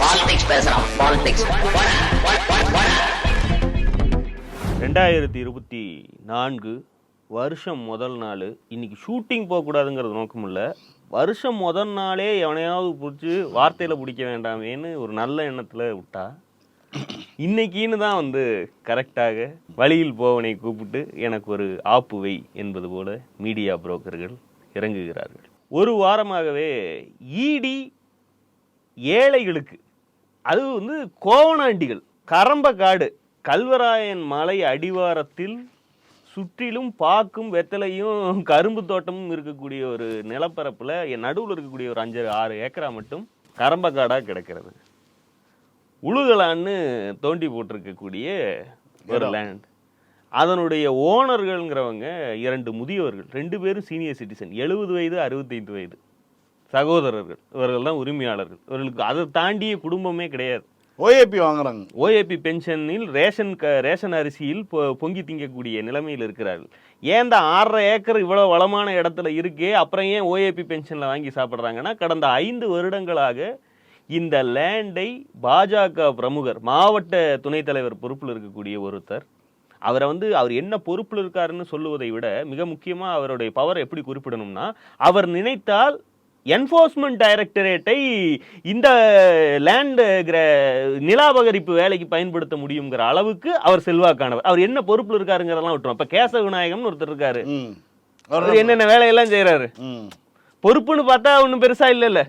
Politics பேசுறான் politics ரெண்டாயிரத்தி இருபத்தி நான்கு வருஷம் முதல் நாள். இன்னைக்கு ஷூட்டிங் போகக்கூடாதுங்கிறது நோக்கம் இல்லை வருஷம் முதல் நாளே எவனையாவது பிடிச்சி வார்த்தையில் பிடிக்க வேண்டாமேன்னு ஒரு நல்ல எண்ணத்தில் விட்டா. இன்னைக்கின்னு தான் வந்து கரெக்டாக வழியில் போவனை கூப்பிட்டு எனக்கு ஒரு ஆப்பு வை என்பது போல மீடியா புரோக்கர்கள் இறங்குகிறார்கள். ஒரு வாரமாகவே ஈடி ஏழைகளுக்கு. அது வந்து கோவணாண்டிகள் கரம்பக்காடு கல்வராயன் மலை அடிவாரத்தில் சுற்றிலும் பாக்கும் வெத்தலையும் கரும்பு தோட்டமும் இருக்கக்கூடிய ஒரு நிலப்பரப்புல என் நடுவில் இருக்கக்கூடிய ஒரு அஞ்சு ஆறு ஏக்கரா மட்டும் கரம்பக்காடாக கிடக்கிறது. உழுகலான்னு தோண்டி போட்டிருக்கக்கூடிய ஒரு. லேண்ட் அதனுடைய ஓனர்கள்ங்கிறவங்க இரண்டு முதியவர்கள் ரெண்டு பேரும் சீனியர் சிட்டிசன் எழுபது வயது அறுபத்தைந்து வயது. சகோதரர்கள் இவர்கள் தான் உரிமையாளர்கள். இவர்களுக்கு அதை தாண்டிய குடும்பமே கிடையாது. ஓஏபி வாங்குறாங்க. ஓஏபி பென்ஷனில் ரேஷன் க ரேஷன் அரிசியில் பொ- பொங்கி திங்கக்கூடிய நிலைமையில் இருக்கிறார்கள். ஏன் இந்த ஆறரை ஏக்கர் இவ்வளோ வளமான இடத்துல இருக்கே அப்புறம் ஏன் ஓஏபி பென்ஷனில் வாங்கி சாப்பிட்றாங்கன்னா கடந்த ஐந்து வருடங்களாக இந்த லேண்டை பாஜக பிரமுகர் மாவட்ட துணைத் தலைவர் பொறுப்பில் இருக்கக்கூடிய ஒருத்தர் அவரை வந்து அவர் என்ன பொறுப்பில் இருக்காருன்னு சொல்லுவதை விட மிக முக்கியமாக அவருடைய பவரை எப்படி குறிப்பிடணும்னா அவர் நினைத்தால் என்ஃபோர்ஸ்மெண்ட் டைரக்டரேட்டை இந்த லேண்ட் நிலாபகரிப்பு வேலைக்கு பயன்படுத்த முடியுங்கிற அளவுக்கு அவர் செல்வாக்கானவர். அவர் என்ன பொறுப்பில் இருக்காருங்கிறதெல்லாம் விட்டுரும் இப்ப கேசவ விநாயகம்னு ஒருத்தர் இருக்காரு. அவர் என்னென்ன வேலையெல்லாம் செய்றாரு? ம். பொறுப்புன்னு பார்த்தா ஒன்றும் பெருசா இல்லைல்ல.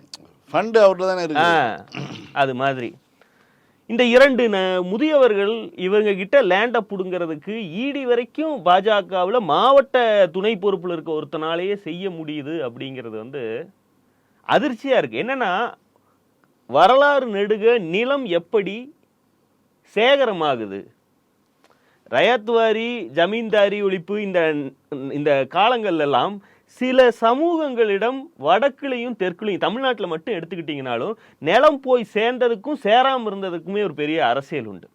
ஃபண்டு அவர்கிட்ட தானே இருக்கு அது மாதிரி. இந்த இரண்டு முதியவர்கள் இவங்க கிட்ட லேண்டை புடுங்கிறதுக்கு ஈடி வரைக்கும் பாஜகவில் மாவட்ட துணை பொறுப்பில் இருக்க ஒருத்தனாலேயே செய்ய முடியுது அப்படிங்கிறது வந்து அதிர்ச்சியா இருக்கு. என்னன்னா வரலாறு நெடுக நிலம் எப்படி சேகரமாகுது? ரயத்வாரி ஜமீன்தாரி ஒழிப்பு இந்த இந்த காலங்கள்ல எல்லாம் சில சமூகங்களிடம் வடக்குலையும் தெற்குலையும் தமிழ்நாட்டில் மட்டும் எடுத்துக்கிட்டிங்கனாலும் நிலம் போய் சேர்ந்ததுக்கும் சேராம இருந்ததுக்குமே ஒரு பெரிய அரசியல் உண்டு.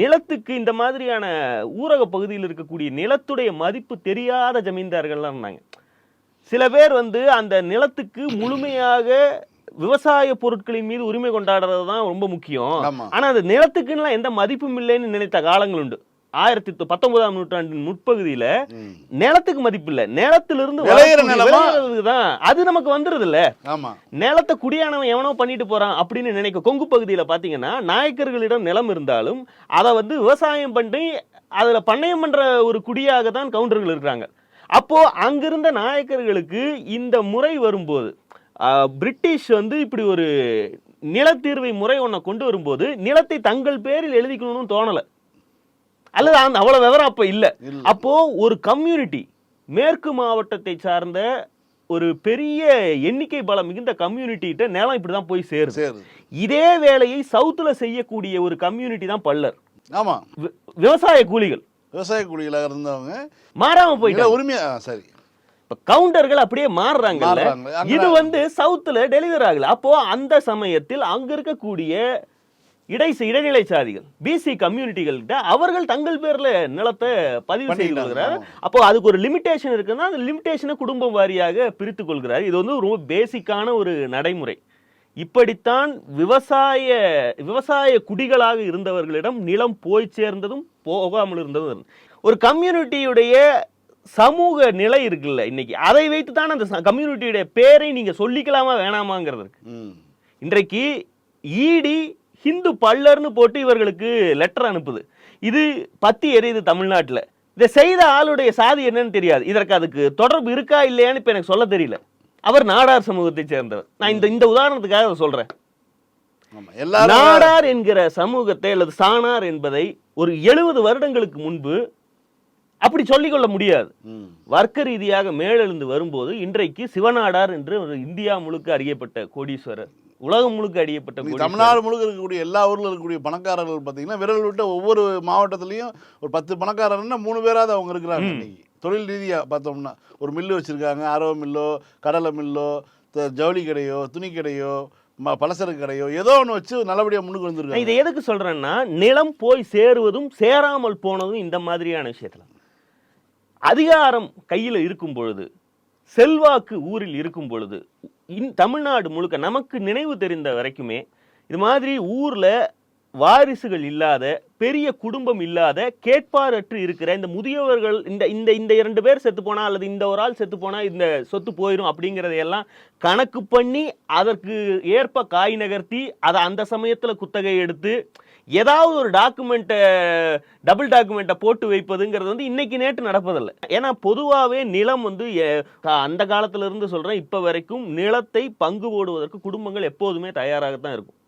நிலத்துக்கு இந்த மாதிரியான ஊரக பகுதியில் இருக்கக்கூடிய நிலத்துடைய மதிப்பு தெரியாத ஜமீன்தார்கள்லாம் இருந்தாங்க. சில பேர் வந்து அந்த நிலத்துக்கு முழுமையாக விவசாய பொருட்களின் மீது உரிமை கொண்டாடுறது தான் ரொம்ப முக்கியம். ஆனா அந்த நிலத்துக்குலாம் எந்த மதிப்பும் இல்லைன்னு நினைத்த காலங்கள் உண்டு. ஆயிரத்தி பத்தொன்பதாம் நூற்றாண்டின் முற்பகுதியில. நிலத்துக்கு மதிப்பு இல்ல. நிலத்திலிருந்து தான். அது நமக்கு வந்துருது இல்ல. நிலத்தை குடியானவன் எவனோ பண்ணிட்டு போறான் அப்படின்னு நினைக்க கொங்கு பகுதியில பாத்தீங்கன்னா நாயக்கர்களிடம் நிலம் இருந்தாலும் அதை வந்து விவசாயம் பண்ணி அதுல பண்ணையம் பண்ற ஒரு குடியாக தான் கவுண்டர்கள் இருக்கிறாங்க. அப்போ அங்கிருந்த நாயக்கர்களுக்கு இந்த முறை வரும்போது பிரிட்டிஷ் வந்து இப்படி ஒரு நிலத்தீர்வை முறை ஒன்றை கொண்டு வரும்போது நிலத்தை தங்கள் பேரில் எழுதிக்கணும்னு தோணல. அல்லது அந்த அவ்வளவு விவரம் அப்ப இல்ல. இல்ல. அப்போ ஒரு கம்யூனிட்டி மேற்கு மாவட்டத்தை சார்ந்த ஒரு பெரிய எண்ணிக்கை பலம் மிகுந்த கம்யூனிட்டிகிட்ட நிலம் இப்படி தான் போய் சேருது. சரி இதே வேலையை சவுத்துல செய்யக்கூடிய ஒரு கம்யூனிட்டி தான் பல்லர் ஆமா. வி- விவசாய கூலிகள். விவசாய குடிகளாக இருந்தவங்க. மாறாம நில போயிட்டாங்க. உரிமையா சரி. இப்ப கவுண்டர்கள் அப்படியே மாறுறாங்க மாறுறாங்க. அங்க- இது வந்து சவுத்துல டெலிவர் ஆகல. அப்போ அந்த சமயத்தில் அங்க இருக்கக்கூடிய இடை இடைநிலை சாதிகள் பிசி கம்யூனிட்டிகள்கிட்ட அவர்கள் தங்கள் பேர்ல நிலத்தை பதிவு செய்து கொள்கிறார். அப்போ அதுக்கு ஒரு லிமிடேஷன் இருக்குன்னா அந்த லிமிடேஷனை குடும்பம் வாரியாக பிரித்து கொள்கிறார். இது வந்து ரொம்ப பேசிக்கான ஒரு நடைமுறை. இப்படித்தான் விவசாய விவசாய குடிகளாக இருந்தவர்களிடம் நிலம் போய் சேர்ந்ததும் போகாமல் இருந்ததும். ஒரு கம்யூனிட்டியுடைய சமூக நிலை இருக்குல்ல இன்னைக்கு. அதை வைத்து தான் அந்த கம்யூனிட்டியுடைய பேரை நீங்க சொல்லிக்கலாமா வேணாமாங்கிறது. இருக்கு இன்றைக்கு ஈடி ஹிந்து பல்லர்னு போட்டு இவர்களுக்கு லெட்டர் அனுப்புது. இது பத்தி எரியுது தமிழ்நாட்டுல. இதை செய்த ஆளுடைய சாதி என்னன்னு தெரியாது. இதற்கு அதுக்கு தொடர்பு இருக்கா இல்லையான்னு இப்ப எனக்கு சொல்ல தெரியல. அவர் நாடார் சமூகத்தை சேர்ந்தவர். நான் இந்த இந்த உதாரணத்துக்காக சொல்றேன். நாடார் என்கிற சமூகத்தை அல்லது சாணார் என்பதை ஒரு எழுபது வருடங்களுக்கு முன்பு அப்படி சொல்லிக்கொள்ள முடியாது. வர்க்க ரீதியாக மேலெழுந்து வரும்போது இன்றைக்கு சிவநாடார் என்று ஒரு இந்தியா முழுக்க அறியப்பட்ட கோடீஸ்வரர் உலகம் முழுக்க அறியப்பட்ட. தமிழ்நாடு முழுக்க இருக்கக்கூடிய எல்லா ஊர்ல இருக்கக்கூடிய பணக்காரர்கள் பார்த்தீங்கன்னா விரல் விட்ட ஒவ்வொரு மாவட்டத்துலயும் ஒரு பத்து பணக்காரர்னா மூணு பேராவது அவங்க இருக்கிறாங்க இன்னைக்கு. தொழில் ரீதியாக பார்த்தோம்னா ஒரு மில்லு வச்சுருக்காங்க அரவ மில்லோ கடலை மில்லோ ஜவுளி கடையோ துணி கடையோ ம- பலசரக்கு கடையோ ஏதோ ஒன்று வச்சு நல்லபடியாக முன்னுக்கு வந்துருக்காங்க. இதை எதுக்கு சொல்றேன்னா நிலம் போய் சேருவதும் சேராமல் போனதும் இந்த மாதிரியான விஷயத்துல. அதிகாரம் கையில் இருக்கும் பொழுது செல்வாக்கு ஊரில் இருக்கும் பொழுது இன் தமிழ்நாடு முழுக்க நமக்கு நினைவு தெரிந்த வரைக்குமே இது மாதிரி ஊர்ல வாரிசுகள் இல்லாத பெரிய குடும்பம் இல்லாத கேட்பாரற்று இருக்கிற இந்த முதியவர்கள் இந்த இந்த இந்த இரண்டு பேர் செத்து போனா அல்லது இந்த ஒரு ஆள் செத்து போனா இந்த சொத்து போயிடும் அப்படிங்கிறதையெல்லாம் கணக்கு பண்ணி அதற்கு ஏற்ப காய் நகர்த்தி அதை அந்த சமயத்தில் குத்தகை எடுத்து ஏதாவது ஒரு டாக்குமெண்ட்டை டபுள் டாக்குமெண்ட்டை போட்டு வைப்பதுங்கிறது வந்து இன்னைக்கு நேற்று நடப்பதில்லை. ஏன்னா பொதுவாகவே நிலம் வந்து அந்த காலத்திலிருந்து இருந்து இப்போ வரைக்கும் நிலத்தை பங்கு போடுவதற்கு குடும்பங்கள் எப்போதுமே தயாராகத்தான் இருக்கும்.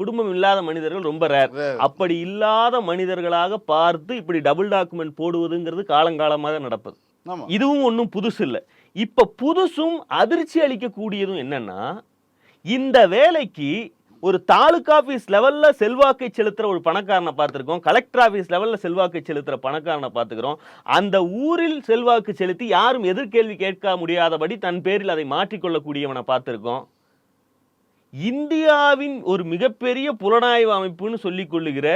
குடும்பம் இல்லாத மனிதர்கள் ரொம்ப ரேர் அப்படி இல்லாத மனிதர்களாக பார்த்து இப்படி டபுள் டாக்குமெண்ட் போடுவதுங்கிறது காலங்காலமாக நடப்பது. இதுவும் ஒன்றும் புதுசு இல்லை. இப்போ புதுசும் அதிர்ச்சி அளிக்கக்கூடியதும் என்னன்னா இந்த வேலைக்கு ஒரு தாலுகா ஆஃபீஸ் லெவல்ல செல்வாக்கை செலுத்துற ஒரு பணக்காரனை பார்த்துருக்கோம். கலெக்டர் ஆஃபீஸ் லெவல்ல செல்வாக்கை செலுத்துற பணக்காரனை பார்த்துக்கிறோம். அந்த ஊரில் செல்வாக்கு செலுத்தி யாரும் எதிர்கேள்வி கேட்க முடியாதபடி தன் பேரில் அதை மாற்றிக்கொள்ளக்கூடியவனை பார்த்துருக்கோம். இந்தியாவின் ஒரு மிகப்பெரிய புலனாய்வு அமைப்புன்னு சொல்லிக் கொள்ளுகிற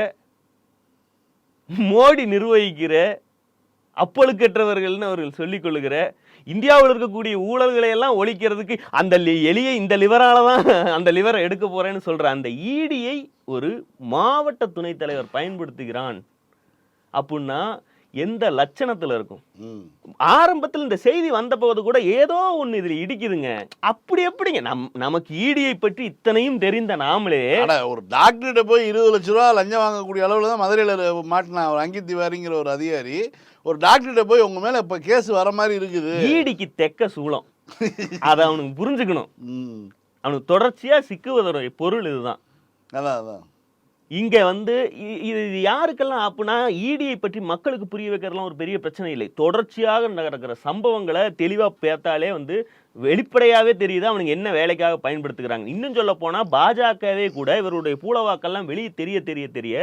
மோடி நிர்வகிக்கிற அப்பழுக்கற்றவர்கள்னு அவர்கள் சொல்லிக் கொள்ளுகிற இந்தியாவில் இருக்கக்கூடிய ஊழல்களை எல்லாம் ஒழிக்கிறதுக்கு அந்த லி- எலியை இந்த லிவரால தான் அந்த லிவரை எடுக்க போறேன்னு சொல்ற அந்த ஈடியை ஒரு மாவட்ட துணைத் தலைவர் பயன்படுத்துகிறான். அப்படின்னா எந்த லட்சணத்துல இருக்கும்? ஆரம்பத்தில் இந்த செய்தி வந்தபோது கூட ஏதோ ஒண்ணு இதுல இடிக்குதுங்க. அப்படி எப்படிங்க? நம் நமக்கு ஈடியை பற்றி இத்தனையும் தெரிந்த நாமளே அட ஒரு டாக்டர்கிட்ட போய் இருபது லட்ச ரூபா லஞ்சம் வாங்கக்கூடிய அளவில் தான் மதுரையில் மாட்டினான் ஒரு அங்கித் திவாரிங்கிற ஒரு அதிகாரி ஒரு டாக்டர்கிட்ட போய் உங்க மேல இப்ப கேஸ் வர மாதிரி இருக்குது. ஈடிக்கு தெக்க சூளம். அதை அவனுக்கு புரிஞ்சுக்கணும். அவனுக்கு தொடர்ச்சியா சிக்குவதோட பொருள் இதுதான். அதான் அதான். இங்க வந்து இது இது யாருக்கெல்லாம் அப்படின்னா ஈடியை பற்றி மக்களுக்கு புரிய வைக்கிறதுலாம் ஒரு பெரிய பிரச்சனை இல்லை. தொடர்ச்சியாக நடக்கிற சம்பவங்களை தெளிவா பார்த்தாலே வந்து வெளிப்படையாவே தெரியுது அவனுக்கு என்ன வேலைக்காக பயன்படுத்துகிறாங்க. இன்னும் சொல்ல போனா பாஜகவே கூட இவருடைய பூலவாக்கெல்லாம் வெளியே தெரிய தெரிய தெரிய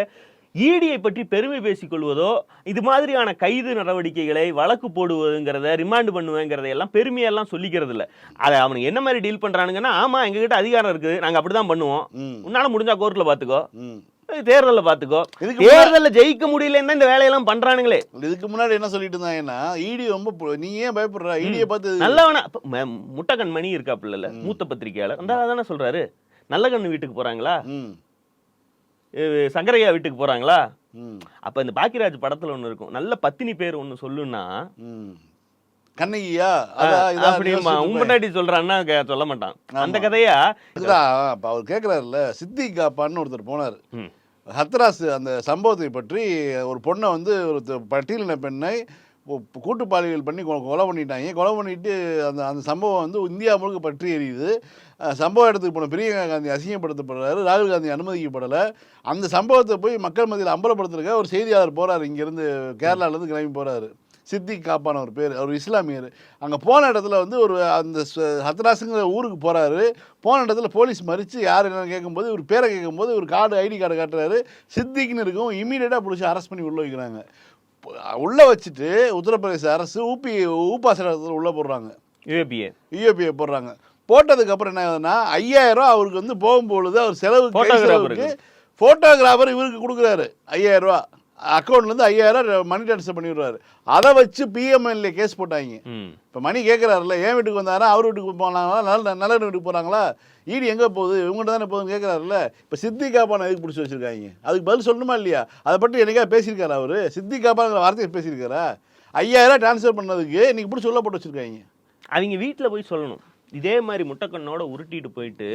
ஈடியை பற்றி பெருமை பேசிக் கொள்வதோ இது மாதிரியான கைது நடவடிக்கைகளை வழக்கு போடுவதுங்கிறத ரிமாண்ட் பண்ணுவேங்கிறத எல்லாம் பெருமையெல்லாம் சொல்லிக்கிறது இல்ல அதை அவனுக்கு என்ன மாதிரி டீல் பண்றானுங்கன்னா ஆமா எங்ககிட்ட அதிகாரம் இருக்குது நாங்க அப்படிதான் பண்ணுவோம். ம். உன்னால முடிஞ்சா கோர்ட்ல பாத்துக்கோ. ம். தேர்தல்ல முன்னா- தேர்தல்ல ஜெயிக்க முடியலன்னா இந்த வேலையெல்லாம் பண்றானுங்களே. இதுக்கு முன்னாடி என்ன சொல்லிட்டு இருந்தாங்கன்னா இடி ரொம்ப பு- நீ ஏன் பயப்படுற? இடியை பார்த்து நல்லவனா அப்ப ம- முட்டைக்கண் மணி இருக்காப்புல மூத்த பத்திரிக்கையாளர் அந்த தானே சொல்றாரு? நல்ல கண்ணு வீட்டுக்கு போறாங்களா? சங்கரையா வீட்டுக்கு போறாங்களா? அப்ப இந்த பாக்கியராஜ் படத்துல ஒண்ணு இருக்கும். நல்ல பத்தினி பேர் ஒண்ணு சொல்லுன்னா கண்ணகியா? அப்படிமா. உம்பட்டாட்டி சொல்றான்னா சொல்ல மாட்டான். அந்த கதையா அவர் கேட்குறாருல்ல சித்திக் காப்பான்னு ஒருத்தர் போனார். ஹத்ராஸ் அந்த சம்பவத்தை பற்றி ஒரு பொண்ணை வந்து ஒரு பட்டியலின பெண்ணை கூட்டு பாலியல் பண்ணி கொலை பண்ணிட்டாங்க. கொலை பண்ணிட்டு அந்த அந்த சம்பவம் வந்து இந்தியா முழுக்க பற்றி எரியுது. சம்பவ இடத்துக்கு போன பிரியங்கா காந்தி அசிங்கப்படுத்தப்படுறாரு. ராகுல் காந்தி அனுமதிக்கப்படலை. அந்த சம்பவத்தை போய் மக்கள் மத்தியில் அம்பலப்படுத்துறதுக்காக ஒரு செய்தியாளர் போகிறார் இங்கேருந்து கேரளாலேருந்து கிளம்பி போகிறாரு சித்திக் காப்பான ஒரு பேர் அவர் இஸ்லாமியர். அங்கே போன இடத்துல வந்து ஒரு அந்த ஹத்ராஸுங்கிற ஊருக்கு போகிறாரு போன இடத்துல போலீஸ் மறித்து யார் என்னன்னு கேட்கும்போது இவர் பேரை கேட்கும்போது ஒரு கார்டு ஐடி கார்டு காட்டுறாரு. சித்திக்னு இருக்கும். இமீடியட்டாக பிடிச்சி அரெஸ்ட் பண்ணி உள்ளே வைக்கிறாங்க. உள்ளே வச்சுட்டு உத்தரப்பிரதேச அரசு ஊபி ஊப்பா இடத்துல உள்ளே போடுறாங்க. யூஏபிஏ. யூஏபிஐ போடுறாங்க. போட்டதுக்கு அப்புறம் என்ன ஆகுதுன்னா ஐயாயிரம் ரூபா அவருக்கு வந்து போகும்பொழுது அவர் செலவு Photographer-க்கு. ஃபோட்டோகிராஃபர் இவருக்கு கொடுக்குறாரு. ஐயாயிரம் ரூபா. அக்கௌண்ட்லேருந்து ஐயாயிரம் மணி ட்ரான்ஸ்ஃபர் பண்ணி விடுறாரு அதை வச்சு பிஎம்எல்ஏ கேஸ் போட்டாங்க. இப்போ மணி கேட்குறாருல்ல என் வீட்டுக்கு வந்தாரா அவர் வீட்டுக்கு போனாங்களா நல்ல நல்ல வீட்டுக்கு போகிறாங்களா ஈடு எங்கே போகுது இவங்ககிட்ட தானே போகுதுன்னு கேட்குறாருல்ல இப்போ சித்தி காப்பான எதுக்கு பிடிச்சி வச்சிருக்காங்க? அதுக்கு பதில் சொல்லணுமா இல்லையா? அதை பற்றி என்னைக்கா பேசியிருக்காரா அவர்? சித்தி காப்பாங்கிற வார்த்தையை பேசியிருக்காரா? ஐயாயிரம் ட்ரான்ஸ்ஃபர் பண்ணதுக்கு இன்னைக்கு பிடிச்சி உள்ள போட்டு வச்சிருக்காங்க. அவங்க வீட்ல போய் சொல்லணும். இதே மாதிரி முட்டைக்கண்ணோட உருட்டிட்டு போயிட்டு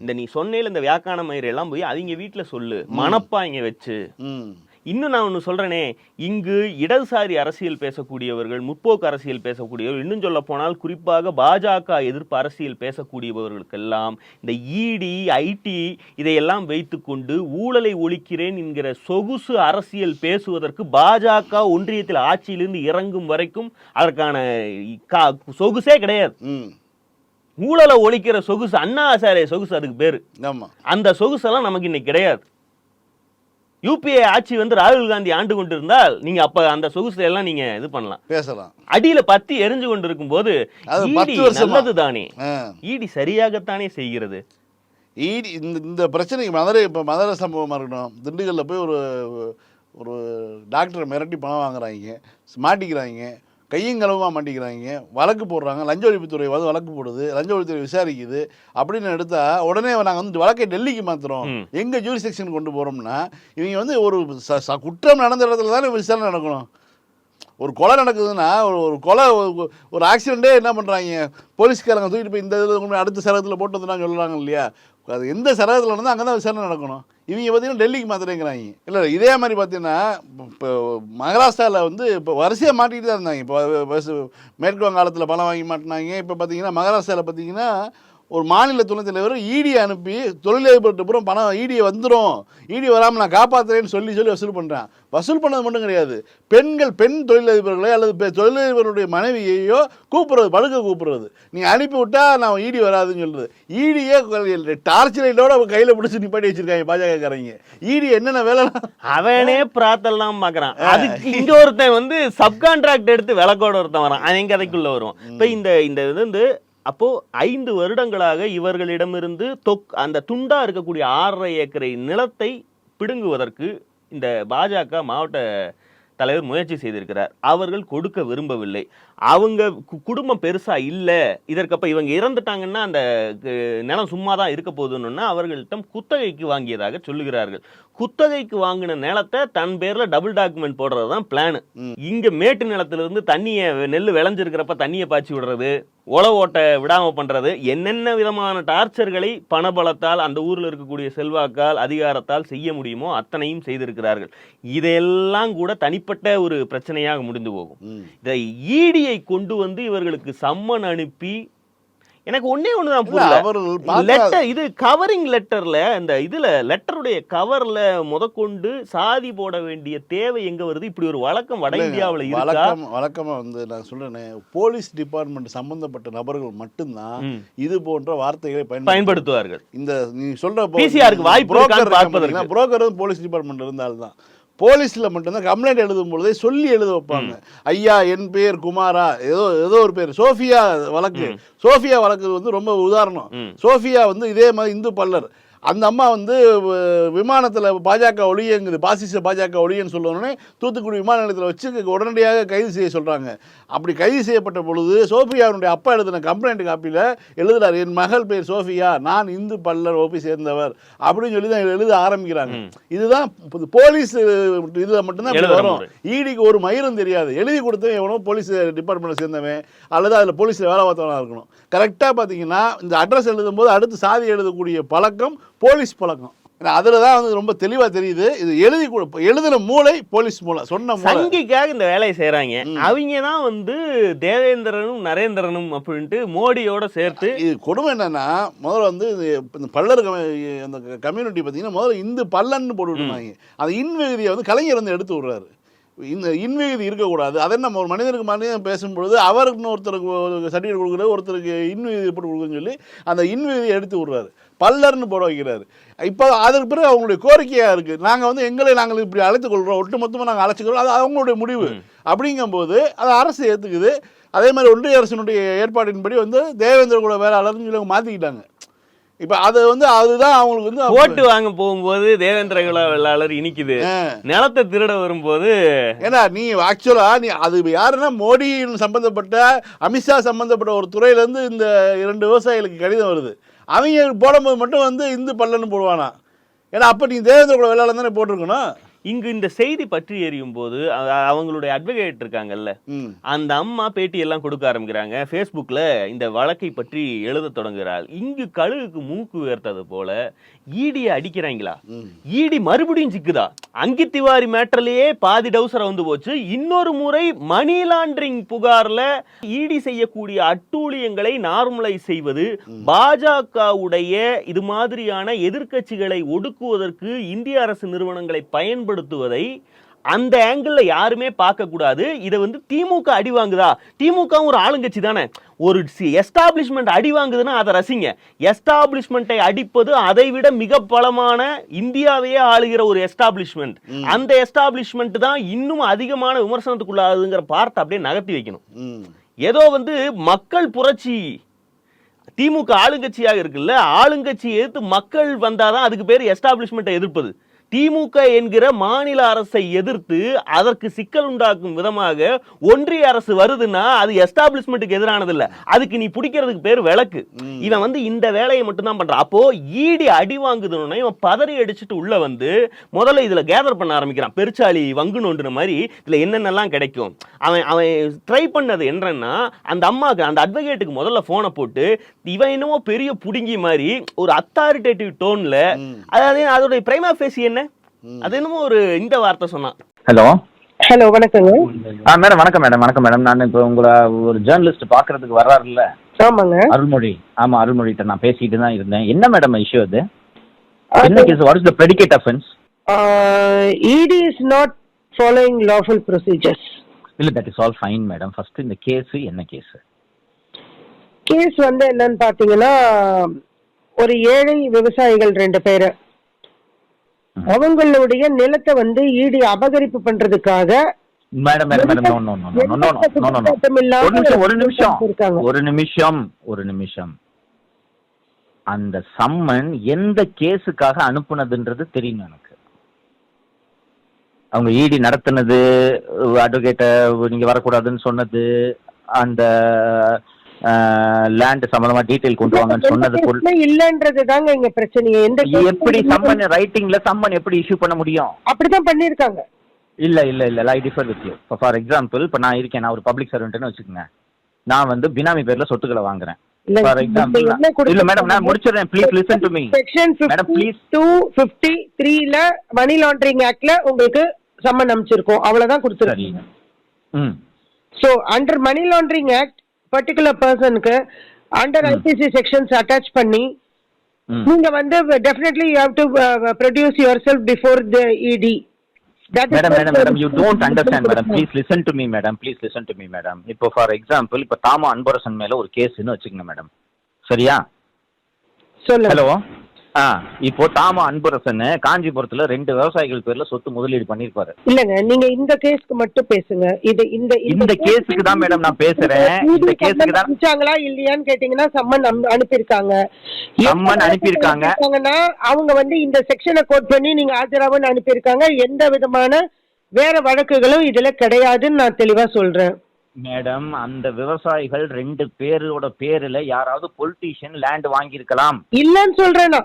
இந்த நீ சொன்னேல இந்த வியாக்கான மயிர் எல்லாம் போய் அவங்க வீட்ல சொல்லு. மணப்பாங்க வச்சு. ம். இன்னும் நான் ஒன்று சொல்றேனே இங்கு இடதுசாரி அரசியல் பேசக்கூடியவர்கள் முற்போக்கு அரசியல் பேசக்கூடியவர்கள் இன்னும் சொல்ல போனால் குறிப்பாக பாஜக எதிர்ப்பு அரசியல் பேசக்கூடியவர்களுக்கெல்லாம் இந்த இடி ஐடி இதையெல்லாம் வைத்துக்கொண்டு ஊழலை ஒழிக்கிறேன் என்கிற சொகுசு அரசியல் பேசுவதற்கு பாஜக ஒன்றியத்தில் ஆட்சியிலிருந்து இறங்கும் வரைக்கும் அதற்கான சொகுசே கிடையாது. ஊழலை ஒழிக்கிற சொகுசு அண்ணா ஆசாரிய சொகுசு அதுக்கு பேரு. ஆமாம் அந்த சொகுசெல்லாம் நமக்கு இன்னைக்கு கிடையாது. யூபிஏ ஆட்சி வந்து ராகுல் காந்தி ஆண்டு கொண்டிருந்தால் நீங்க அப்ப அந்த சொகுசுல எல்லாம் நீங்க இது பண்ணலாம். பேசலாம். அடியில பத்தி எரிஞ்சு கொண்டிருக்கும் போது அது ஈடி பத்து வருஷமா. நல்லது தானே ஈடி சரியாகத்தானே செய்கிறது? ஈடி இந்த இந்த பிரச்சனைக்கு மதுரை இப்போ மதுரை சம்பவமாக இருக்கட்டும் திண்டுக்கல்லில் போய் ஒரு ஒரு டாக்டரை மிரட்டி பணம் வாங்குறாங்க மாட்டிக்கிறாங்க. கையும் களவுமா மாட்டிக்கிறாங்க. வழக்கு போடுறாங்க. லஞ்ச ஒழிப்புத்துறை வந்து வழக்கு போடுது. லஞ்ச ஒழிப்புத்துறை விசாரிக்குது. அப்படின்னு எடுத்தா உடனே நாங்கள் வந்து வழக்கை டெல்லிக்கு மாத்துறோம். ம். எங்க ஜூரிசெக்ஷன் கொண்டு போறோம்னா இவங்க வந்து ஒரு ச- குற்றம் நடந்த இடத்துல தானே விசாரணை நடக்கணும். ஒரு கொலை நடக்குதுன்னா ஒரு ஒரு கொலை ஒரு- ஆக்சிடென்ட்டே என்ன பண்ணுறாங்க போலீஸ்காரங்க தூக்கிட்டு போய் இந்த இதில் அடுத்த சரகத்தில் போட்டு வந்துட்டாங்க சொல்கிறாங்க இல்லையா? அது எந்த சரகத்தில் நடந்தால் அங்கே தான் விசாரணை நடக்கணும். இவங்க பார்த்தீங்கன்னா டெல்லிக்கு மாத்திரங்கிறாங்க. இல்லை இதே மாதிரி பார்த்தீங்கன்னா இப்போ மகாராஷ்டிராவில் வந்து இப்போ வரிசையாக மாட்டிகிட்டு தான் இருந்தாங்க. இப்போ மேற்கு வங்காளத்தில் பணம் வாங்கி மாட்டினாங்க. இப்போ பார்த்தீங்கன்னா மகாராஷ்டிராவில் பார்த்தீங்கன்னா ஒரு மாநில துணைத் தலைவர் இடி அனுப்பி தொழிலதிபர்கிட்ட பூரா பணம் இடி வந்துடும் இடி வராமல் நான் காப்பாற்றுறேன்னு சொல்லி சொல்லி வசூல் பண்ணுறேன் வசூல் பண்ணது மட்டும் கிடையாது. பெண்கள் பெண் தொழிலதிபர்களை அல்லது தொழிலதிபருடைய மனைவியையோ கூப்பிடுறது படுக்க கூப்பிடுறது. நீங்கள் அனுப்பி விட்டா நான் இடி வராதுன்னு சொல்றது. ஈடியே டார்ச் லைட்டோட கையில் பிடிச்சி நிப்பாட்டி வச்சிருக்காங்க பாஜகக்காரங்க. ஈடி என்னென்ன வேலை அவனே பிராத்தெல்லாம் பாக்குறான். அதுக்கு இங்க ஒருத்தன் வந்து சப்கான்ட்ராக்ட் எடுத்து விளக்கோட ஒருத்தன் வரான். அவன் கதைக்குள்ள வருவான். இப்ப இந்த இந்த இது வந்து அப்போ ஐந்து வருடங்களாக இவர்களிடமிருந்து தொக் அந்த துண்டா இருக்கக்கூடிய ஆறரை ஏக்கரை நிலத்தை பிடுங்குவதற்கு இந்த பாஜக மாவட்ட தலைவர் முயற்சி செய்திருக்கிறார். அவர்கள் கொடுக்க விரும்பவில்லை. அவங்க குடும்பம் பெருசா இல்ல. இதற்கப்ப இவங்க இறந்துட்டாங்கன்னா அந்த நிலம் சும்மா தான் இருக்க போதுன்னா அவர்களிடம் குத்தகைக்கு வாங்கியதாக சொல்லுகிறார்கள். குத்தகைக்கு வாங்கின நிலத்தை தன் பேர்ல டபுள் டாக்குமெண்ட் போடுறது தான் பிளான் இங்க மேட்டு நிலத்துல இருந்து தண்ணியை நெல் விளைஞ்சிருக்கிறப்ப தண்ணியை பாய்ச்சி விடுறது உழ ஓட்ட விடாம பண்றது என்னென்ன விதமான டார்ச்சர்களை பணபலத்தால் அந்த ஊர்ல இருக்கக்கூடிய செல்வாக்கால் அதிகாரத்தால் செய்ய முடியுமோ அத்தனையும் செய்திருக்கிறார்கள். இதெல்லாம் கூட தனிப்பட்ட ஒரு பிரச்சனையாக முடிந்து போகும். இதை ஈடியை கொண்டு வந்து இவர்களுக்கு சம்மன் அனுப்பி எனக்கு ஒண்ணே ஒண்ணுதான் இல்ல, புரியல. லெட்டர் இது கவரிங் லெட்டர்ல இந்த இதுல லெட்டருடைய கவர்ல முதற்கொண்டு சாதி போட வேண்டிய தேவை எங்க வருது? இப்படி ஒரு வழக்கம் வட இந்தியாவுல வழக்கம் வழக்கமா வந்து நான் சொல்றேனே போலீஸ் டிபார்ட்மெண்ட் சம்பந்தப்பட்ட நபர்கள் மட்டும்தான். இது போன்ற வார்த்தைகளை பயன்படுத்த பயன்படுத்துவார்கள். இந்த நீ சொல்ற PCR க்கு வாய்ப்பு. புரோக்கர் போலீஸ் டிபார்ட்மெண்ட் இருந்தால்தான். போலீஸ்ல மட்டும்தான் கம்ப்ளைண்ட் எழுதும் பொழுதே சொல்லி எழுத வைப்பாங்க. ஐயா என் பேர் குமாரா ஏதோ ஏதோ ஒரு பேர். சோஃபியா வழக்கு. சோஃபியா வழக்கு வந்து ரொம்ப உதாரணம். சோஃபியா வந்து இதே மாதிரி இந்து பல்லர். அந்த அம்மா வந்து விமானத்துல பாஜக ஒளியங்குது பாசிச பாஜக ஒளியன்னு சொல்ல உடனே தூத்துக்குடி விமான நிலையத்தில் வச்சு உடனடியாக கைது செய்ய சொல்றாங்க. அப்படி கைது செய்யப்பட்ட பொழுது சோஃபியாவுடைய அப்பா எழுதின கம்ப்ளைண்ட் காப்பியில் எழுதுறாரு என் மகள் பேர் சோஃபியா நான் இந்து பல்லர் ஓபி சேர்ந்தவர் அப்படின்னு சொல்லி தான் எழுத ஆரம்பிக்கிறாங்க. இதுதான் போலீஸ் இதுல மட்டும்தான் வரும். ஈடிக்கு ஒரு மயிரும் தெரியாது. எழுதி கொடுத்தவன் எவனோ போலீஸ் டிபார்ட்மெண்ட்ல சேர்ந்தவன் அல்லது அதில் போலீஸில் வேலை பார்த்தவனா இருக்கணும். கரெக்டாக பார்த்தீங்கன்னா இந்த அட்ரஸ் எழுதும்போது அடுத்து சாதி எழுதக்கூடிய பழக்கம் போலீஸ் பழக்கம். அதில் தான் வந்து ரொம்ப தெளிவாக தெரியுது. இது எழுதி எழுதின மூளை போலீஸ் மூளை சொன்ன மூளை. சங்கிக்காக இந்த வேலையை செய்றாங்க. அவங்க தான் வந்து தேவேந்திரனும் நரேந்திரனும் அப்படின்ட்டு மோடியோட சேர்த்து இது கொடுமை என்னன்னா முதல்ல வந்து இந்த பல்லர் அந்த கம்யூனிட்டி பார்த்தீங்கன்னா முதல்ல இந்து பல்லன்னு போட்டு விட்டுருந்தாங்க. அந்த இன்விகுதியை வந்து கலைஞர் வந்து எடுத்து விடுறாரு. இந்த இன்விகுதி இருக்கக்கூடாது. அதை நம்ம ஒரு மனிதனுக்கு மனிதன் பேசும்பொழுது அவருக்கு ஒருத்தருக்கு ஒரு சர்டிஃபிகேட் கொடுக்குறது ஒருத்தருக்கு இன்விகுதி போட்டு கொடுக்குறதுன்னு சொல்லி அந்த இன்விகுதியை எடுத்து விடுறாரு. பல்லர்னு போட வைக்கிறாரு இப்போ அதற்கு பிறகு அவங்களுடைய கோரிக்கையாக இருக்குது நாங்கள் வந்து எங்களை நாங்கள் இப்படி அழைத்துக் கொள்கிறோம் ஒட்டு மொத்தமாக நாங்கள் அழைச்சிக்கிறோம் அது அவங்களுடைய முடிவு. அப்படிங்கும்போது அதை அரசு ஏற்றுக்குது அதே மாதிரி ஒன்றிய அரசினுடைய ஏற்பாட்டின்படி வந்து தேவேந்திர குல வேளாளர்னு சொல்லி மாற்றிக்கிட்டாங்க இப்போ அது வந்து அதுதான் அவங்களுக்கு வந்து ஓட்டு வாங்க போகும்போது தேவேந்திர குல வெள்ளாளர் இனிக்குது. நிலத்தை திருட வரும்போது ஏன்னா நீ ஆக்சுவலா நீ அது யாருன்னா மோடி சம்பந்தப்பட்ட அமித்ஷா சம்பந்தப்பட்ட ஒரு துறையிலேருந்து இந்த இரண்டு விவசாயிகளுக்கு கடிதம் வருது. அவங்க போடும்போது மட்டும் வந்து இந்து பல்லன்னு போடுவானா. ஏன்னா அப்போ நீ தேவேந்திர குல வேளாளர் தானே போட்டிருக்கணும். இங்கு இந்த செய்தி பற்றி எரியும் போது அவங்களுடைய அட்வொகேட் இருக்காங்கல்ல அந்த அம்மா பேட்டி எல்லாம் கொடுக்க ஆரம்பிக்கிறாங்க. ஃபேஸ்புக்ல இந்த வழக்கை பற்றி எழுத தொடங்குகிறாள். இங்கு கழுகுக்கு மூக்கு உயர்த்தது போல ஈடியை அடிக்கிறாங்களா. ஈடி மறுபடியும் சிக்குதா? அங்கித் திவாரி மேட்டர்லயே பாதி டவுசர் வந்து போச்சு. இன்னொரு முறை மணி லாண்டரிங் புகார்ல ஈடி செய்யக்கூடிய அட்டூழியங்களை நார்மலைஸ் செய்வது பாஜகவுடைய இது மாதிரியான எதிர்க்கட்சிகளை ஒடுக்குவதற்கு இந்திய அரசு நிறுவனங்களை பயன்படுத்துவதை அந்த ஆங்கிள் யாருமே பார்க்க கூடாது. இதை வந்து திமுக அடி வாங்குதா? திமுக ஒரு ஆளுங்கட்சி தானே. ஒரு எஸ்டாப்ளிஷ்மெண்ட் அடி வாங்குதுன்னா அதை ரசிங்க. எஸ்டாப்ளிஷ்மெண்ட்டை அடிப்பது அதை விட மிக பலமான இந்தியாவையே ஆளுகிற ஒரு எஸ்டாப்ளிஷ்மெண்ட் அந்த எஸ்டாப்ளிஷ்மெண்ட் தான் இன்னும் அதிகமான விமர்சனத்துக்குள்ளாகுதுங்கிற பார்த்து அப்படியே நகர்த்தி வைக்கணும். ஏதோ வந்து மக்கள் புரட்சி திமுக ஆளுங்கட்சியாக இருக்குல்ல ஆளுங்கட்சி எதிர்த்து மக்கள் வந்தாதான் அதுக்கு பேர் எஸ்டாப்ளிஷ்மெண்ட்டை எதிர்ப்பது. திமுக என்கிற மாநில அரசை எதிர்த்து அதற்கு சிக்கல் உண்டாக்கும் விதமாக ஒன்றிய அரசு வருதுன்னா அது எஸ்டாப்ளிஷ்மெண்ட்டுக்கு எதிரானது இல்ல அதுக்கு நீ பிடிக்கிறதுக்கு பேர் விளக்கு. இவன் வந்து இந்த வேலையை மட்டும்தான் பண்றான். அப்போ ஈடி அடி வாங்குதுன்னு இவன் பதறி அடிச்சுட்டு உள்ள வந்து முதல்ல இதுல கேதர் பண்ண ஆரம்பிக்கிறான். பெருச்சாளி வங்கு நோண்டுன மாதிரி இதுல என்னென்னலாம் கிடைக்கும்? அவன் அவன் ட்ரை பண்ணது என்னன்னா அந்த அம்மாக்கு அந்த அட்வொகேட்டுக்கு முதல்ல போனை போட்டு இவன் என்னமோ பெரிய புடுங்கி மாதிரி ஒரு அத்தாரிட்டேட்டிவ் டோன்ல அதாவது அதோட பிரைமா ஃபேஸ் என்ன? அது என்னமோ ஒரு இந்த வார்த்தை சொன்னான் ஹலோ ஹலோ வணக்கங்க. ஆ மேடம் வணக்கம் மேடம் வணக்கம் மேடம். நான் இப்போ உங்களை ஒரு ஜேர்னலிஸ்ட் பார்க்கறதுக்கு வர்றாருல்ல? ஆமாங்க. அருள்மொழி. ஆமா அருள்மொழிகிட்ட நான் பேசிட்டு தான் இருந்தேன். என்ன மேடம் இஷ்யூ அது? என்ன case what is the predicate offence ED is not following lawful procedures இல்ல that is all fine madam. First இந்த கேஸ் என்ன கேஸ் கேஸ் வந்து என்னன்னு பாத்தீங்கன்னா ஒரு ஏழை விவசாயிகள் ரெண்டு பேரு. அவங்களுடைய நிலத்தை வந்து ஈடி அபகரிப்பு பண்றதுக்காக மேடம் மேடம் ஒரு நிமிஷம் ஒரு நிமிஷம். ஒரு நிமிஷம் அந்த சம்மன் எந்த கேஸுக்காக அனுப்புனதுன்றது தெரியும் எனக்கு? அவங்க ஈடி நடத்துனது அட்வொகேட்டை நீங்க வரக்கூடாதுன்னு சொன்னது அந்த லேண்ட் சம்பந்தமா டீடைல் கொண்டு வாங்கன்னு சொன்னது பிரச்சனை இல்லன்றது தாங்க இங்க பிரச்சனையே. எந்த எப்படி சம்மன் ரைட்டிங்ல சம்மன் எப்படி இஷ்யூ பண்ண முடியும்? அப்படிதான் பண்ணிருக்காங்க இல்ல இல்ல இல்ல I differ with you for example இப்போ நான் இருக்கேன் நான் ஒரு பப்ளிக் சர்வெண்ட்னு வச்சுக்கோங்க. நான் வந்து பினாமி பேர்ல சொத்துக்களை வாங்குறேன். For example? இல்ல மேடம் நான் முடிச்சிடுறேன். Please listen to me section money laundering ஆக்ட்ல உங்களுக்கு சம்மன் அமைச்சிருக்கோம் அவ்வளவுதான் கொடுத்துருக்கீங்க. ம். So under money laundering act particular பர்சனுக்கு அண்டர் ஐபிசி செக்ஷன்ஸ் அட்டாச் பண்ணி ம் நீங்க வந்து definitely you have to produce yourself before the ED madam madam madam you don't understand madam please listen to me madam please listen to me madam இப்போ for example இப்போ தாமா அன்பரசன் மேல ஒரு கேஸ்னு வச்சுக்கோங்க madam சரியா? ஹலோ ஆ இப்போ தாமா அன்பரசன் காஞ்சிபுரத்துல ரெண்டு விவசாயிகள் பேர்ல சொத்து முதலீடு பண்ணிருப்பாரு இல்லங்க நீங்க இந்த கேஸ்க்கு மட்டும் பேசுங்க. இது இந்த இந்த கேஸுக்கு தான் மேடம் நான் பேசுறேன். இந்த கேஸுக்கு தான் அனுப்பிச்சாங்களா இல்லையான்னு கேட்டீங்கன்னா சம்மன் அனு- அனுப்பியிருக்காங்க. சம்மன் அனுப்பியிருக்காங்க. அவங்க வந்து இந்த செக்ஷனை கோட் பண்ணி நீங்க ஆஜராகன்னு அனுப்பியிருக்காங்க. எந்த விதமான வேற வழக்குகளும் இதுல கிடையாதுன்னு நான் தெளிவா சொல்றேன். மேடம் அந்த விவசாயிகள் ரெண்டு பேரோட பேர்ல யாராவது பொலிட்டீஷியன் லேண்ட் வாங்கியிருக்கலாம். இல்லன்னு சொல்றேன்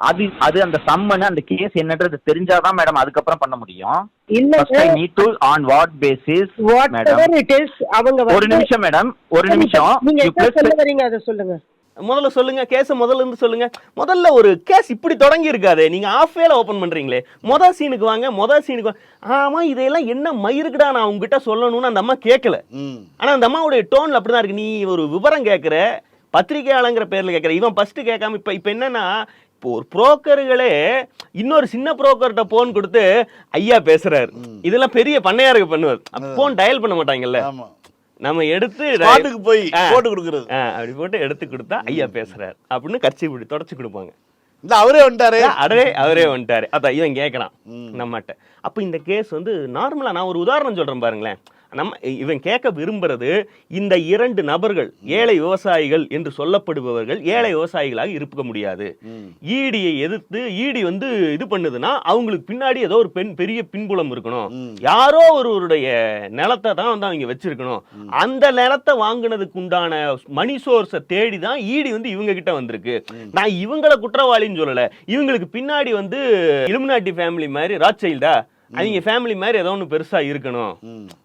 அது அது அந்த சம்மன் அந்த கேஸ் என்னன்றது தெரிஞ்சாதான் மேடம் அதுக்கப்புறம் பண்ண முடியும். இல்ல need to on what basis what madam it is அவங்க ஒரு நிமிஷம் மேடம் ஒரு நிமிஷம். நீங்க சொல்ல வரீங்க? அதை சொல்லுங்க. முதல்ல சொல்லுங்க கேஸ முதல்ல இருந்து சொல்லுங்க. முதல்ல ஒரு கேஸ் இப்படி தொடங்கி இருக்காதே நீங்க ஆஃப் வேல ஓபன் பண்றீங்களே. மொத சீனுக்கு வாங்க மொத சீனுக்கு ஆமா இதெல்லாம் என்ன மயிருக்குடா நான் உங்ககிட்ட சொல்லணும்னு அந்த அம்மா கேட்கல ஆனா அந்த அம்மாவுடைய டோன்ல அப்படிதான் இருக்கு. நீ ஒரு விவரம் கேட்குற பத்திரிகையாளங்கிற பேர்ல கேட்குற இவன் ஃபர்ஸ்ட் கேட்காம இப்ப இப்ப என்னன்னா இப்போ ஒரு புரோக்கர்களே இன்னொரு சின்ன புரோக்கர்கிட்ட போன் கொடுத்து ஐயா பேசுறாரு. இதெல்லாம் பெரிய பண்ணையாருக்கு பண்ணுவார். போன் டயல் பண்ண மாட்டாங்கல்ல. நம்ம எடுத்து ஸ்பாட்டுக்கு போய். போட்டு கொடுக்கறது. அப்படி போட்டு எடுத்து கொடுத்தா ஐயா பேசுறாரு. அப்படின்னு கட்சி இப்படி தொடச்சு கொடுப்பாங்க. இந்த அவரே வந்துட்டாரு. அடவே அவரே வந்துட்டாரு. அதான் இவன் கேட்கறான். நம்மகிட்ட. அப்ப இந்த கேஸ் வந்து நார்மலா நான் ஒரு உதாரணம் சொல்றேன் பாருங்களேன். நம்ம இவன் கேட்க விரும்புறது இந்த இரண்டு நபர்கள் ஏழை விவசாயிகள் என்று சொல்லப்படுபவர்கள் ஏழை விவசாயிகளாக இருக்க முடியாது. ஈடியை எதிர்த்து ஈடி வந்து இது பண்ணுதுன்னா அவங்களுக்கு பின்னாடி ஏதோ ஒரு பெண் பெரிய பின்புலம் இருக்கணும். யாரோ ஒருவருடைய நிலத்தை தான் வந்து அவங்க வச்சிருக்கணும். அந்த நிலத்தை வாங்குனதுக்கு உண்டான மணி சோர்ஸை தேடி தான் ஈடி வந்து இவங்க கிட்ட வந்திருக்கு. நான் இவங்கள குற்றவாளின்னு சொல்லல. இவங்களுக்கு பின்னாடி வந்து இலுமினாட்டி ஃபேமிலி மாதிரி ராட்சைல்டா அவங்க ஃபேமிலி மாதிரி ஏதோ ஒன்று பெருசா இருக்கணும்.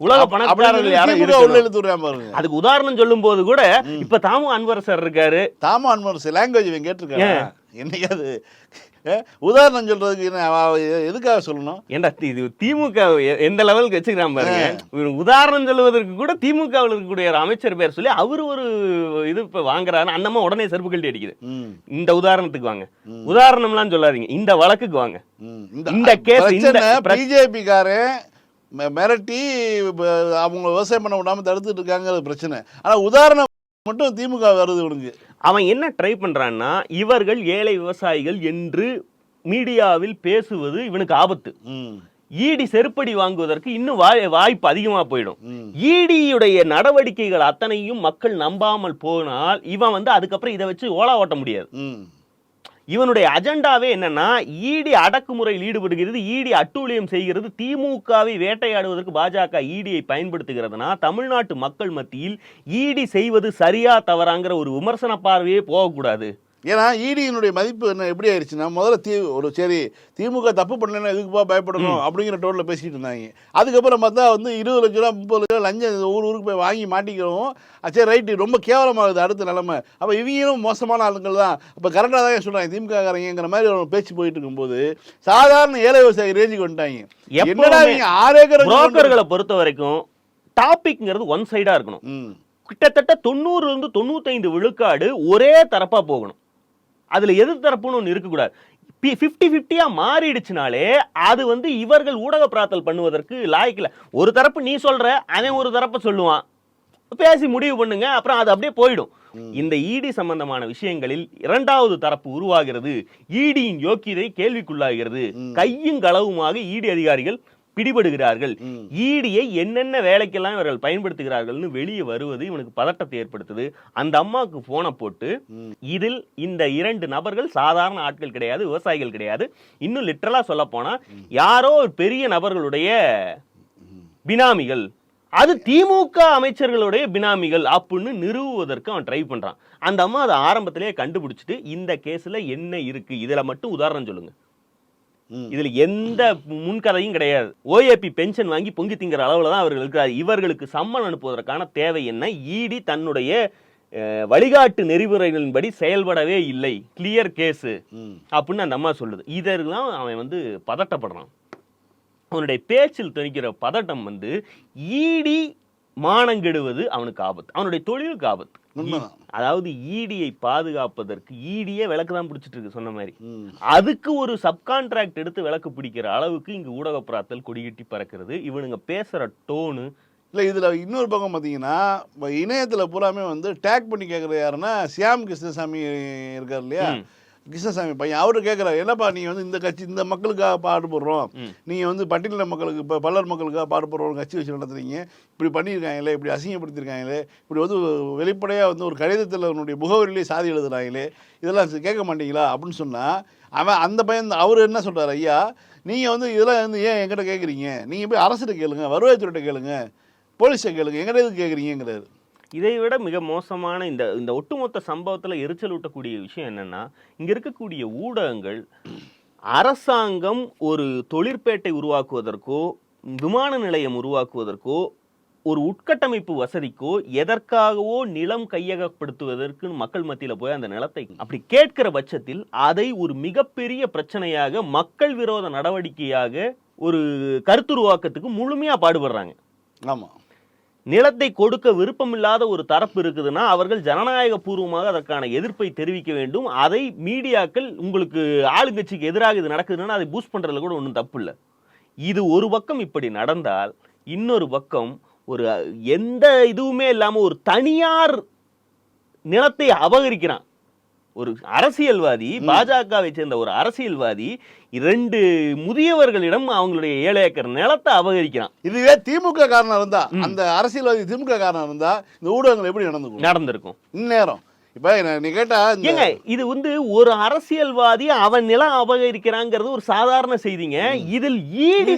உலக பணக்காரர்கள் யாரும் உள்ள விடுறான் பாருங்க. அதுக்கு உதாரணம் சொல்லும் போது கூட இப்ப தாமு அன்வரசர் இருக்காரு. தாமா அன்மர்ஸ் லாங்குவேஜ் இவன் கேட்டிருக்காங்க என்னைக்காவது உதாரணம் சொல்றதுக்கு எதுக்காக சொல்லணும்? ஏன்டா இது திமுக எந்த லெவலுக்கு வச்சுக்கிறான் பாருங்க. உதாரணம் சொல்லுவதற்கு கூட திமுகவில் இருக்கக்கூடிய ஒரு அமைச்சர் பேர் சொல்லி அவர் ஒரு இது இப்ப வாங்குறாரு அந்தம்மா உடனே செருப்பு கழட்டி அடிக்குது. இந்த உதாரணத்துக்கு வாங்க. உதாரணம்லாம் சொல்லாதீங்க. இந்த வழக்குக்கு வாங்க. இந்த case, இந்த பிரச்சனை பிர- பிஜேபி காரன் ம- மிரட்டி அவங்க விவசாயம் பண்ண விடாம தடுத்துட்டு இருக்காங்க பிரச்சனை. ஆனா உதாரணம் மட்டும் திமுக வருது உனக்கு. அவன் என்ன ட்ரை பண்றான்னா இவர்கள் ஏழை விவசாயிகள் என்று மீடியாவில் பேசுவது இவனுக்கு ஆபத்து ஈடி செருப்படி வாங்குவதற்கு இன்னும் வாய்- வாய்ப்பு அதிகமா போயிடும். ஈடியுடைய நடவடிக்கைகள் அத்தனையும் மக்கள் நம்பாமல் போனால் இவன் வந்து அதுக்கப்புறம் இதை வச்சு ஓலா ஓட்ட முடியாது. இவனுடைய அஜெண்டாவே என்னன்னா ஈடி அடக்குமுறையில் ஈடுபடுகிறது ஈடி அட்டூழியம் செய்கிறது திமுகவை வேட்டையாடுவதற்கு பாஜக ஈடியை பயன்படுத்துகிறதுனா தமிழ்நாட்டு மக்கள் மத்தியில் ஈடி செய்வது சரியா தவறாங்கிற ஒரு விமர்சன பார்வையே போகக்கூடாது. ஏன்னா ஈடியினுடைய மதிப்பு என்ன எப்படி ஆயிடுச்சுன்னா முதல்ல தீ ஒரு சரி திமுக தப்பு பண்ணலன்னா எதுக்குப்பா பயப்படணும் அப்படிங்கிற டோனில் பேசிட்டு இருந்தாங்க. அதுக்கப்புறம் பார்த்தா வந்து இருபது லட்ச ரூபா முப்பது லட்ச ரூபா லஞ்சம் ஊர் ஊருக்கு போய் வாங்கி மாட்டிக்கிறோம். சரி ரைட்டு ரொம்ப கேவலமாகுது அடுத்த நிலைமை. அப்போ இவங்களும் மோசமான ஆளுங்கள் தான். அப்போ கரெக்டாக தான் சொல்கிறாங்க திமுக காரங்கிற மாதிரி ஒரு பேச்சு போயிட்டு இருக்கும்போது சாதாரண ஏழை விவசாயி ரேஞ்சுக்கு வந்துட்டாங்க என்னடா இவங்க புரோக்கர்களை பொறுத்த வரைக்கும் டாபிக்ங்கிறது ஒன் சைடா இருக்கணும். கிட்டத்தட்ட தொண்ணூறுல இருந்து தொண்ணூத்தைந்து விழுக்காடு ஒரே தரப்பா போகணும். அதுல எது தரப்புன்னு ஒன்று இருக்கக்கூடாது. ஃபிஃப்டி ஃபிஃப்டியா மாறிடுச்சுனாலே அது வந்து இவர்கள் ஊடக பிரார்த்தல் பண்ணுவதற்கு லாய்க்கல ஒரு தரப்பு நீ சொல்ற அவன் ஒரு தரப்பை சொல்லுவான். பேசி முடிவு பண்ணுங்க அப்புறம் அது அப்படியே போயிடும். இந்த ஈடி சம்பந்தமான விஷயங்களில் இரண்டாவது தரப்பு உருவாகிறது ஈடியின் யோக்கியதை கேள்விக்குள்ளாகிறது. கையும் களவுமாக ஈடி அதிகாரிகள் பிடிபடுகிறார்கள். ஈடியை என்னென்ன வேலைக்கெல்லாம் இவர்கள் பயன்படுத்துகிறார்கள்னு வெளியே வருவது இவனுக்கு பதட்டத்தை ஏற்படுத்துது. அந்த அம்மாவுக்கு போனை போட்டு. இதில் இந்த இரண்டு நபர்கள் சாதாரண ஆட்கள் கிடையாது விவசாயிகள் கிடையாது. இன்னும் லிட்டரலா சொல்ல போனா யாரோ ஒரு பெரிய நபர்களுடைய பினாமிகள். அது திமுக அமைச்சர்களுடைய பினாமிகள் அப்படின்னு நிறுவுவதற்கு அவன் ட்ரை பண்றான். அந்த அம்மா அதை ஆரம்பத்திலேயே கண்டுபிடிச்சிட்டு இந்த கேஸ்ல என்ன இருக்கு? இதுல மட்டும் உதாரணம் சொல்லுங்க. இதுல எந்த முன்கதையும் கிடையாது. ஓஏபி பென்ஷன் வாங்கி பொங்கி திங்கிற அளவுல தான் அவர்கள் இருக்கிறார். இவர்களுக்கு சம்மன் அனுப்புவதற்கான தேவை என்ன? ஈடி தன்னுடைய வழிகாட்டு நெறிமுறைகளின்படி செயல்படவே இல்லை. கிளியர் கேஸு அப்படின்னு அந்த அம்மா சொல்லுது. இதெல்லாம் அவன் வந்து பதட்டப்படுறான். அவனுடைய பேச்சில் தெரிக்கிற பதட்டம் வந்து ஈடி மானங்கெடுவது அவனுக்கு ஆபத்து. அவனுடைய தொழிலுக்கு ஆபத்து. அதாவது ஈடியை பாதுகாப்பதற்கு ஈடியே விளக்கு தான் பிடிச்சிட்டு இருக்கு சொன்ன மாதிரி. அதுக்கு ஒரு சப்கான்ட்ராக்ட் எடுத்து விளக்கு பிடிக்கிற அளவுக்கு இங்கு ஊடக பிராத்தல் கொடிகட்டி பறக்கிறது. இவனுங்க பேசுற டோனு இல்லை இதில் இன்னொரு பக்கம் பார்த்தீங்கன்னா இணையத்தில் பூராமே வந்து டேக் பண்ணி கேட்குறது யாருன்னா சியாம் கிருஷ்ணசாமி இருக்கார் இல்லையா. கிருஷ்ணசாமி பையன் அவரு கேட்குறாரு என்னப்பா நீங்கள் வந்து இந்த கட்சி இந்த மக்களுக்காக பாடுபடுறோம். நீங்கள் வந்து பட்டியலின மக்களுக்கு இப்போ பல்லர் மக்களுக்காக பாடுபடுறோம் கட்சி வச்சு நடத்துறீங்க. இப்படி பண்ணியிருக்காங்களே இப்படி அசிங்கப்படுத்தியிருக்காங்களே இப்படி வந்து வெளிப்படையாக வந்து ஒரு கடிதத்தில் அவனுடைய முகவரியிலே சாதி எழுதுறாங்களே இதெல்லாம் கேட்க மாட்டீங்களா? அப்படின்னு சொன்னால் அவன் அந்த பையன் அவர் என்ன சொல்றாரு ஐயா நீங்கள் வந்து இதெல்லாம் வந்து ஏன் என்கிட்ட கேட்குறீங்க நீங்கள் போய் அரசிட்ட கேளுங்க வருவாய்த்துறையிட்ட கேளுங்க போலீஸை கேளுங்க எங்கிட்ட எதுக்கு கேட்குறீங்கிறாரு இதை விட மிக மோசமான இந்த இந்த ஒட்டுமொத்த சம்பவத்தில் எரிச்சல் ஊட்டக்கூடிய விஷயம் என்னென்னா இங்கே இருக்கக்கூடிய ஊடகங்கள் அரசாங்கம் ஒரு தொழிற்பேட்டை உருவாக்குவதற்கோ விமான நிலையம் உருவாக்குவதற்கோ ஒரு உட்கட்டமைப்பு வசதிக்கோ எதற்காகவோ நிலம் கையகப்படுத்துவதற்கு மக்கள் மத்தியில் போய் அந்த நிலத்தை அப்படி கேட்கிற பட்சத்தில் அதை ஒரு மிகப்பெரிய பிரச்சனையாக மக்கள் விரோத நடவடிக்கையாக ஒரு கருத்துருவாக்கத்துக்கு முழுமையாக பாடுபடுறாங்க. ஆமாம் நிலத்தை கொடுக்க விருப்பமில்லாத ஒரு தரப்பு இருக்குதுன்னா அவர்கள் ஜனநாயக பூர்வமாக அதற்கான எதிர்ப்பை தெரிவிக்க வேண்டும். அதை மீடியாக்கள் உங்களுக்கு ஆளுங்கட்சிக்கு எதிராக இது நடக்குதுன்னா அதை பூஸ்ட் பண்ணுறதுல கூட ஒன்றும் தப்பு இல்லை. இது ஒரு பக்கம் இப்படி நடந்தால் இன்னொரு பக்கம் ஒரு எந்த இதுவுமே இல்லாமல் ஒரு தனியார் நிலத்தை அபகரிக்கிறான். ஒரு அரசியல்வாதி பாஜகவை சேர்ந்த ஒரு அரசியல்வாதி இரண்டு முதியவர்களிடம் அவங்களுடைய ஏழு ஏக்கர் நிலத்தை அபகரிக்கிறான். இதுவே திமுக காரணம் இருந்தா அந்த அரசியல்வாதி திமுக காரணம் இருந்தா இந்த ஊடகங்கள் எப்படி நடந்துக்கும்? நடந்திருக்கும். இந்நேரம். ஏங்க இது வந்து ஒரு அரசியல்வாதி அவன் நிலம் அபகரிக்கிறாங்கிறது ஒரு சாதாரண செய்திங்க. இதில் ஈடி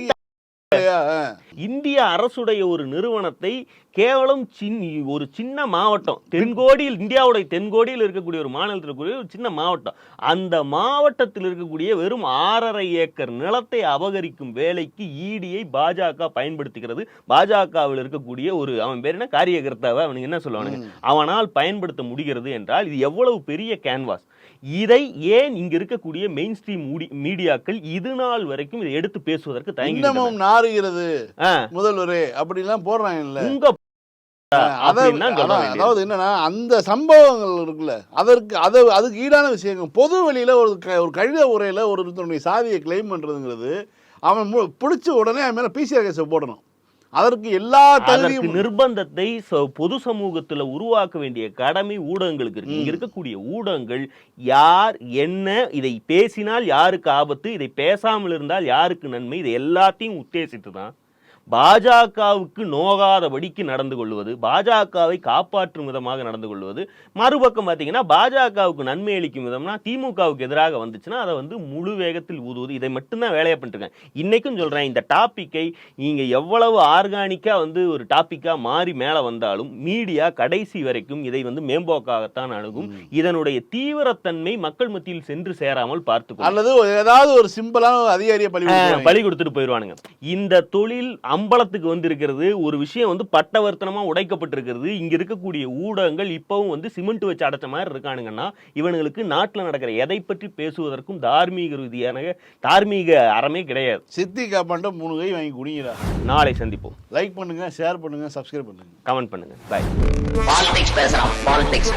இந்திய அரசுடைய ஒரு நிறுவனத்தை கேவலம் சின் ஒரு சின்ன மாவட்டம். தென்கோடியில் இந்தியாவுடைய தென்கோடியில் இருக்கக்கூடிய ஒரு மாநிலத்தில் இருக்கக்கூடிய ஒரு சின்ன மாவட்டம். அந்த மாவட்டத்தில் இருக்கக்கூடிய வெறும் ஆறரை ஏக்கர் நிலத்தை அபகரிக்கும் வேலைக்கு ஈடியை பாஜக பயன்படுத்துகிறது. பாஜகவில் இருக்கக்கூடிய ஒரு அவன் பேர் என்ன? காரியகர்த்தாவை? அவனுக்கு என்ன சொல்லுவானுங்க? அவனால் பயன்படுத்த முடிகிறது என்றால் இது எவ்வளவு பெரிய கேன்வாஸ் இதை ஏன் இங்க இருக்கக்கூடிய மெயின் ஸ்ட்ரீம் மீடியாக்கள் இது நாள் வரைக்கும் இதை எடுத்து பேசுவதற்கு தயங்கி நாறுகிறது. முதல்வரே அப்படிலாம் போடுறாங்க உங்க அதாவது என்னன்னா அந்த சம்பவங்கள் இருக்குல்ல அதற்கு அது அதுக்கு ஈடான விஷயங்கள். பொது வெளியில ஒரு க- ஒரு கடித உரையில ஒருத்தனுடைய சாதியை கிளைம் பண்றதுங்கிறது அவன் பிடிச்ச உடனே அவன் மேல பிசிஆர் கேஸை போடணும். அதற்கு எல்லா தகுதியும் நிர்பந்தத்தை பொது சமூகத்துல உருவாக்க வேண்டிய கடமை ஊடகங்களுக்கு இருக்கு. இங்க இருக்கக்கூடிய ஊடகங்கள் யார் என்ன இதை பேசினால் யாருக்கு ஆபத்து இதை பேசாமல் இருந்தால் யாருக்கு நன்மை இதை எல்லாத்தையும் உத்தேசித்து தான் பாஜகவுக்கு நோகாதபடிக்கு நடந்து கொள்வது பாஜகவை காப்பாற்றும் விதமாக நடந்து கொள்வது. மறுபக்கம் பார்த்தீங்கன்னா பாஜகவுக்கு நன்மை அளிக்கும் விதம்னா திமுகவுக்கு எதிராக வந்துச்சுன்னா அதை வந்து முழு வேகத்தில் ஊதுவது. இதை மட்டும்தான் வேலையை பண்ணிருக்கேன் இன்னைக்கும் சொல்றேன் இந்த டாப்பிக்கை நீங்க எவ்வளவு ஆர்கானிக்கா வந்து ஒரு டாபிக்கா மாறி மேல வந்தாலும் மீடியா கடைசி வரைக்கும் இதை வந்து மேம்போக்காகத்தான் அணுகும். இதனுடைய தீவிரத்தன்மை மக்கள் மத்தியில் சென்று சேராமல் பார்த்துக்கொள்ளும். அல்லது ஏதாவது ஒரு சிம்பிளான அதிகாரியை கொடுத்துருவாங்க. பலி கொடுத்துட்டு போயிடுவானுங்க. இந்த தொழில் அம்பலத்துக்கு வந்திருக்கிறது ஒரு விஷயம் வந்து பட்டவர்த்தனமா உடைக்கப்பட்டிருக்கிறது. இங்க இருக்கக்கூடிய ஊடகங்கள் இப்பவும் வந்து சிமெண்ட் வச்சு அடைச்ச மாதிரி இருக்கானுங்கன்னா இவனுங்களுக்கு நாட்டுல நடக்கிற எதை பற்றி பேசுவதற்கும் தார்மீக ரீதியான தார்மீக அறமே கிடையாது. சித்தி காப்பாண்ட மூணு கை வாங்கி குடிங்கிறா நாளை சந்திப்போம். லைக் பண்ணுங்க ஷேர் பண்ணுங்க சப்ஸ்கிரைப் பண்ணுங்க. கமெண்ட் பண்ணுங்க. பாய் பாலிடிக்ஸ் பேசுறான். பாலிடிக்ஸ்